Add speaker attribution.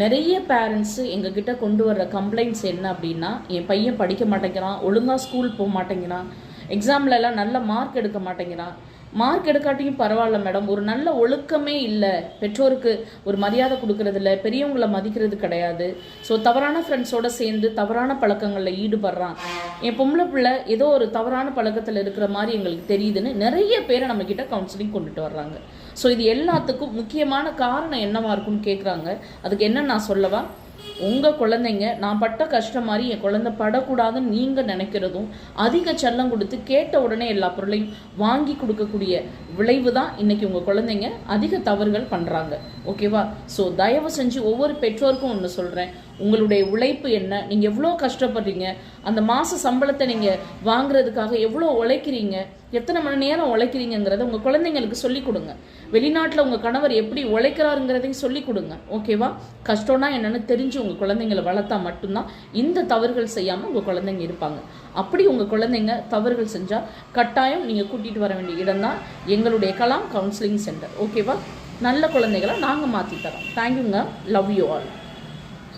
Speaker 1: நிறைய பேரண்ட்ஸு எங்ககிட்ட கொண்டு வர்ற கம்ப்ளைண்ட்ஸ் என்ன அப்படின்னா என் பையன் படிக்க மாட்டேங்கிறான் ஒழுங்காக ஸ்கூல் போக மாட்டேங்கிறான் எக்ஸாம்லலாம் நல்ல மார்க் எடுக்க மாட்டேங்கிறான். மார்க் எடுக்காட்டியும் பரவாயில்ல மேடம் ஒரு நல்ல ஒழுக்கமே இல்லை. பெற்றோருக்கு ஒரு மரியாதை கொடுக்கறது இல்லை பெரியவங்களை மதிக்கிறது கிடையாது. ஸோ தவறான ஃப்ரெண்ட்ஸோட சேர்ந்து தவறான பழக்கங்களில் ஈடுபடுறான். என் பொம்பளை பிள்ளை ஏதோ ஒரு தவறான பழக்கத்தில் இருக்கிற மாதிரி எங்களுக்கு தெரியுதுன்னு நிறைய பேரை நம்ம கிட்ட கவுன்சிலிங் கொண்டுட்டு வர்றாங்க. ஸோ இது எல்லாத்துக்கும் முக்கியமான காரணம் என்னவா இருக்கும்னு கேட்குறாங்க அதுக்கு என்ன நான் சொல்லவா? உங்கள் குழந்தைங்க நான் பட்ட கஷ்டம் மாதிரி என் குழந்தை படக்கூடாதுன்னு நீங்கள் நினைக்கிறதும் அதிக செல்லம் கொடுத்து கேட்ட உடனே எல்லா பொருளையும் வாங்கி கொடுக்கக்கூடிய விளைவு தான் இன்னைக்கு உங்கள் குழந்தைங்க அதிக தவறுகள் பண்ணுறாங்க ஓகேவா ஸோ தயவு செஞ்சு ஒவ்வொரு பெற்றோருக்கும் ஒன்று சொல்கிறேன் உங்களுடைய உழைப்பு என்ன? நீங்கள் எவ்வளோ கஷ்டப்படுறீங்க? அந்த மாத சம்பளத்தை நீங்கள் வாங்குறதுக்காக எவ்வளோ உழைக்கிறீங்க? எத்தனை மணி நேரம் உழைக்கிறீங்கிறத உங்கள் குழந்தைங்களுக்கு சொல்லிக் கொடுங்க. வெளிநாட்டில் உங்கள் கணவர் எப்படி உழைக்கிறாருங்கிறதையும் சொல்லிக் கொடுங்க. ஓகேவா கஷ்டம்னா என்னென்னு தெரிஞ்சு உங்கள் குழந்தைங்களை வளர்த்தா மட்டும்தான் இந்த தவறுகள் செய்யாமல் உங்கள் குழந்தைங்க இருப்பாங்க. அப்படி உங்கள் குழந்தைங்க தவறுகள் செஞ்சால் கட்டாயம் நீங்கள் கூட்டிகிட்டு வர வேண்டிய இடம் தான் எங்களுடைய கலாம் கவுன்சிலிங் சென்டர் ஓகேவா நல்ல குழந்தைகளை நாங்கள் மாற்றி தரோம். தேங்க்யூங்க லவ் யூ ஆல்